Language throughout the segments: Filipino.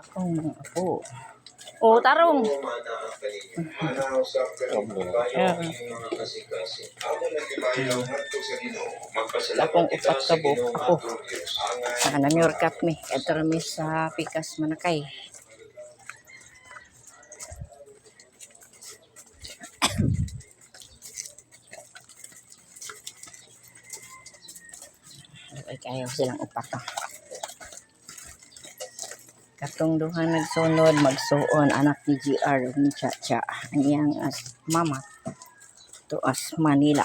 Akong mga apo. O, tarong. Akong upat ka buok ako. Saka na kat mi. Ito rami sa pikas manakay. Ay kayo silang upat to. Katong duha nagsunod magsuon anak ni GR ni Chacha ang as mama to as Manila.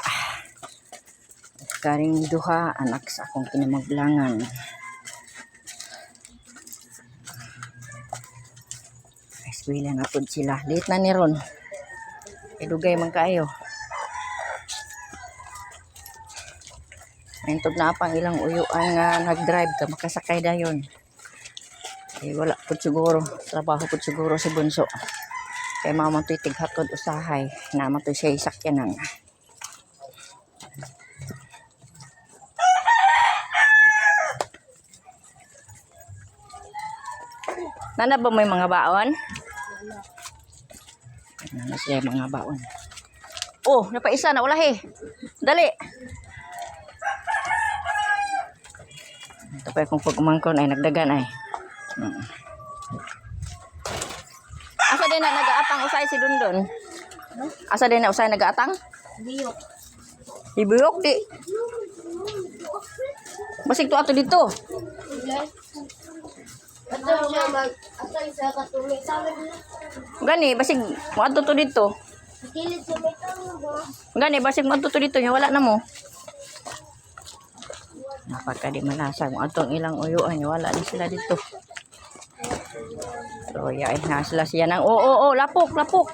Karing duha anak sa akong kinamaglangan. Eskwela na pud sila. Late na ni ron. Idugay man kayo. Mentog na pang ilang uyuan nga nag-drive ka makasakay dayon. Eh, wala po siguro. Trabaho po siguro si Bunso. Kay mama to'y tighatod usahay. Naman to'y siya isakyanan. Nana ba may mga baon? Nana siya mga baon. Oh, napaisa na ulahi. Dali. Ito pa kung pag umangkon ay nagdagan ay. Hmm. Asa din na nag-aatang usay si Dundon? Asa din na usay nag-aatang? Biyok. Ibuyok di. Basig to ato dito. Gani, basig mo ato to dito. Gani, basig mo ato to dito. Nya wala na mo. Napaka di malasag mo atong ilang uyuan. Nya wala na sila dito. So, yeah, na sila siya ng, oo, oo, oh, lapok, lapok.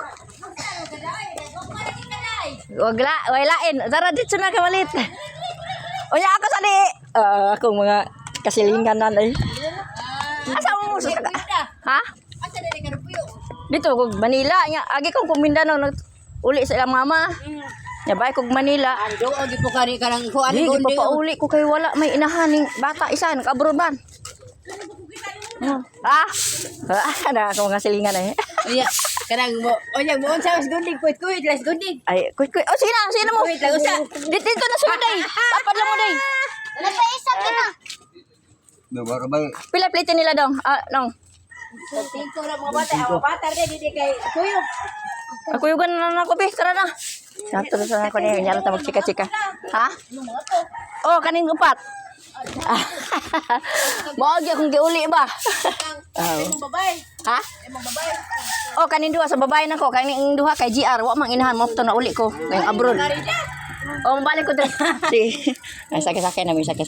Wag la, way lain. Tara dito na kamalit. O ya ako sa di. Ah, akong mga kasilingan na ay. Asa mo sa Ha? Asa rin karupuyo? Dito kog Manila nya agi kong Mindanao nag uli sa ilang mama. Nya bay kog Manila. Ando, o di po kari ka ng kuan. Di di pa pauli ko kay wala may inahaning bata isa nag-abroad Ah, ah, na ako mga silingan eh. Iya, kanang mo. O yan, mo sa mas gundig. Kuit, kuit, las gundig. Ay, kuy kuy. Oh, sige na, sige na mo. Wait lang, usa. Dito, na sunod day. Tapad lang mo day. Nagara ba? Pila plate nila dong? Ah, nong. Tingko na mga bata. Ang bata rin, hindi kay kuyog. Ako yung ganun na ako, be. Tara na. Nato na sa ako niya. Nyala ta magchika-chika. Ha? Oh, kaning upat. Maagi akong giuli ba? Oh. Babay. Ha? Ang babay. Oh, kaning duha sa babae nako, kaning duha kay GR, wa mang inahan mo to na uli ko, ngayong abroad. Oh, mabalik ko dre. Si. Ay sakit-sakit na may sakit.